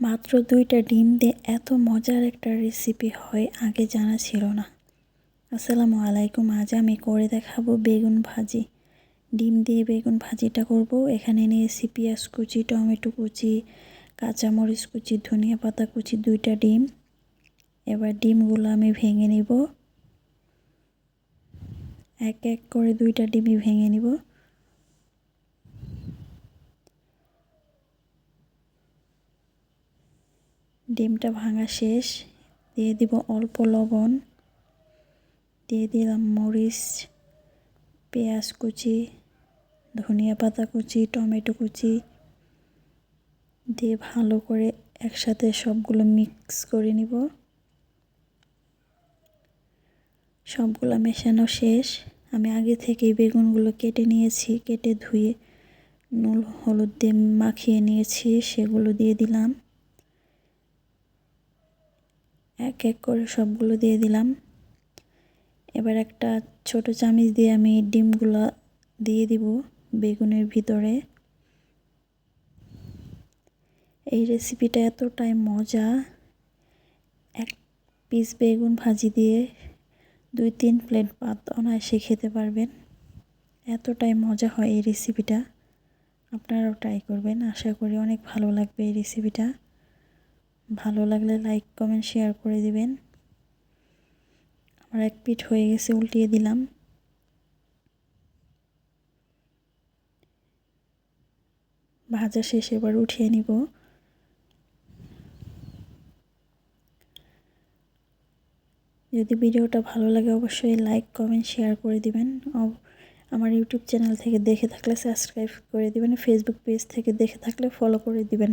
মাত্র দুইটা ডিম দিয়ে এত মজার একটা রেসিপি হয়, আগে জানা ছিল না। আসসালামু আলাইকুম, আজ আমি করে দেখাবো বেগুন ভাজি। ডিম দিয়ে বেগুন ভাজিটা করব। এখানে নিয়েছি পেঁয়াজ কুচি, টমেটো কুচি, কাঁচামরিচ কুচি, ধনিয়া পাতা কুচি, দুইটা ডিম। এবার ডিমগুলো আমি ভেঙে নিব। এক এক করে দুইটা ডিমই ভেঙে নিব। ডিমটা ভাঙা শেষ। দিয়ে দিব অল্প লবণ। দিয়ে দিলাম মরিচ, পেঁয়াজ কুচি, ধনিয়া পাতা কুচি, টমেটো কুচি। দিয়ে ভালো করে একসাথে সবগুলো মিক্স করে নিব। সবগুলো মেশানো শেষ। আমি আগে থেকেই বেগুনগুলো কেটে নিয়েছি, কেটে ধুয়ে নুন, হলুদ দিয়ে মাখিয়ে নিয়েছি, সেগুলো দিয়ে দিলাম। এক এক করে সবগুলো দিয়ে দিলাম। এবার একটা ছোট চামিচ দিয়ে আমি ডিমগুলো দিয়ে দিব বেগুনের ভিতরে। এই রেসিপিটা এতটাই মজা। এক পিস বেগুন ভাজি দিয়ে দুই তিন প্লেট ভাত অনায়াসে খেতে পারবেন। এতটাই মজা হয় এই রেসিপিটা আপনারাও ট্রাই করবেন। আশা করি অনেক ভালো লাগবে এই রেসিপিটা ভালো লাগলে লাইক কমেন্ট শেয়ার করে দিবেন। আমার এক পিঠ হয়ে গেছে, উল্টিয়ে দিলাম। ভাজা শেষ, এবার উঠিয়ে নিব। যদি ভিডিওটা ভালো লাগে, অবশ্যই লাইক কমেন্ট শেয়ার করে দিবেন। আমার ইউটিউব চ্যানেল থেকে দেখে থাকলে সাবস্ক্রাইব করে দিবেন। ফেসবুক পেজ থেকে দেখে থাকলে ফলো করে দিবেন।